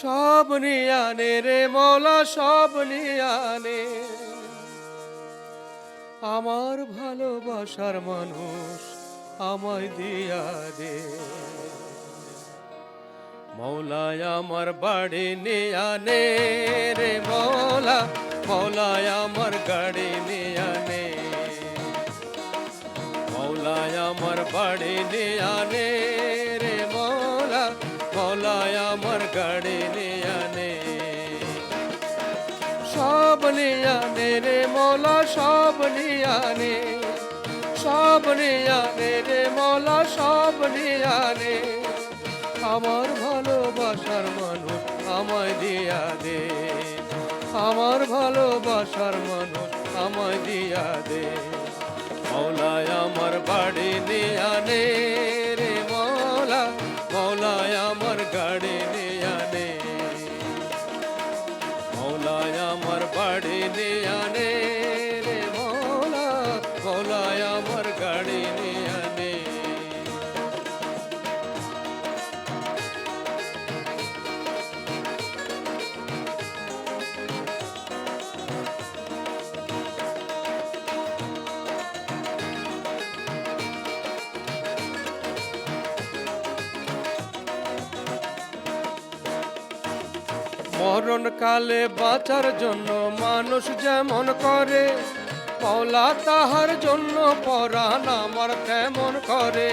সব নিয়ানে রে মৌলা, সব নিয়ানে। আমার ভালোবাসার মানুষ আমায় দিয়া দে। মৌলায় আমার বাড়ি নিয়ানে রে মৌলা মৌলায় আমার গাড়ি নিয়ানে। মৌলায় আমার বাড়ি নিয়ানে মৌলায় আমার গাড়ি নিয়ানে সব নিয়ানে রে মৌলা, সব নিয়ানে সব নিয়ানে রে মৌলা, সব নিয়ানে আমার ভালোবাসার মানুষ আমায় দিয়া দে। আমার ভালোবাসার মানুষ আমায় দিয়া দে। মৌলায় আমার বাড়ি মৌলায় আমার গাড়ি নিয়ে মৌলায় আমার বাড়ি নিয়ানে মরণকালে বাঁচার জন্য মানুষ যেমন করে মৌলা তাহার জন্য পরাণ আমার তেমন করে।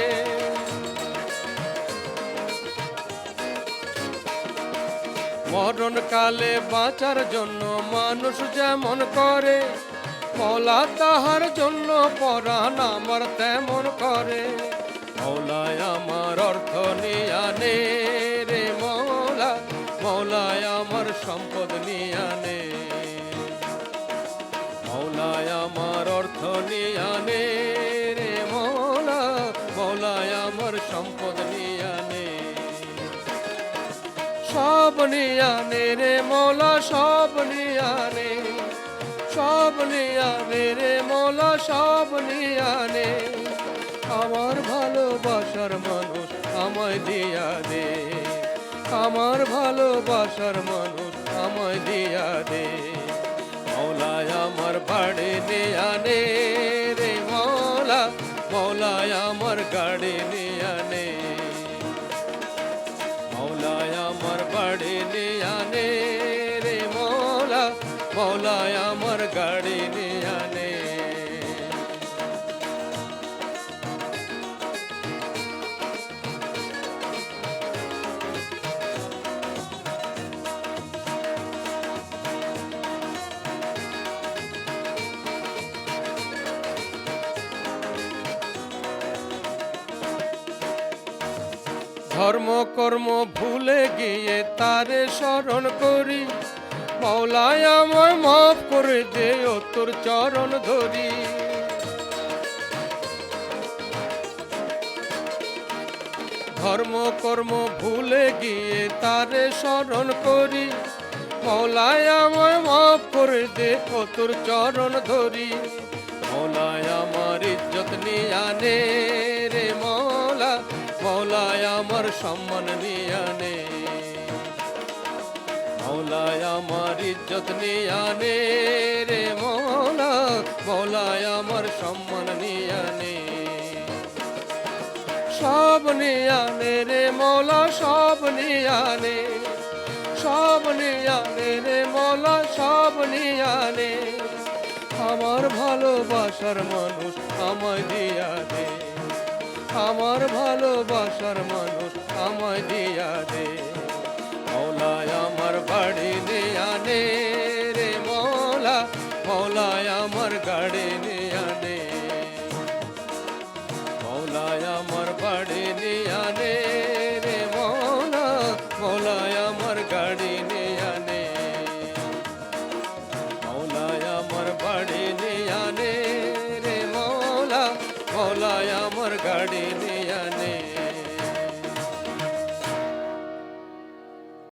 মরণকালে বাঁচার জন্য মানুষ যেমন করে মৌলা তাহার জন্য পরাণ আমার তেমন করে। মৌলায় আমার অর্থ নিয়ানে সম্পদ নিয়ানে মৌলায় আমার অর্থ নিয়ানে রে মৌলা, মৌলায় আমার সম্পদ নিয়ানে সব নিয়ানে রে মৌলা, সব নিয়ানে সব নিয়ানে রে মৌলা, সব নিয়ানে আমার ভালোবাসার মানুষ আমায় দিয়া দে। আমার ভালোবাসার মানুষ আমায় দিয়া দে। মৌলায় আমার বাড়ি নিয়ানে রে, মৌলা, মৌলায় আমার গাড়ি নিয়ানে মৌলায় আমার বাড়ি নিয়ানে রে, মৌলা, মৌলায় আমার গাড়ি নিয়ানে ধর্ম কর্ম ভুলে গিয়ে তারে স্মরণ করি। মৌলায় আমায় মাফ করে দে তোর চরণ ধরি। ধর্ম কর্ম ভুলে গিয়ে তারে স্মরণ করি। মৌলায় আমায় মাফ করে দে তোর চরণ ধরি। মৌলায় আমার ইজ্জত নিয়ে আনে রে মৌলা মৌলায় আমার সম্মান নিয়ানে মৌলায় আমার ইজ্জত নিয়ানে রে মৌলা। মৌলায় আমার সম্মান নিয়ানে সব নিয়ানে রে মৌলা, সব নিয়ানে সব নিয়ানে রে মৌলা, সব নিয়ানে আমার ভালোবাসার মানুষ আমায় দিয়া দে আমার ভালোবাসার মানুষ আমায় দিয়া দে। মৌলায় আমার বাড়ি দিয়া নে রে মৌলা, মৌলায় আমার গাড়ি নিয়ানে আমার গাড়ি নিয়ে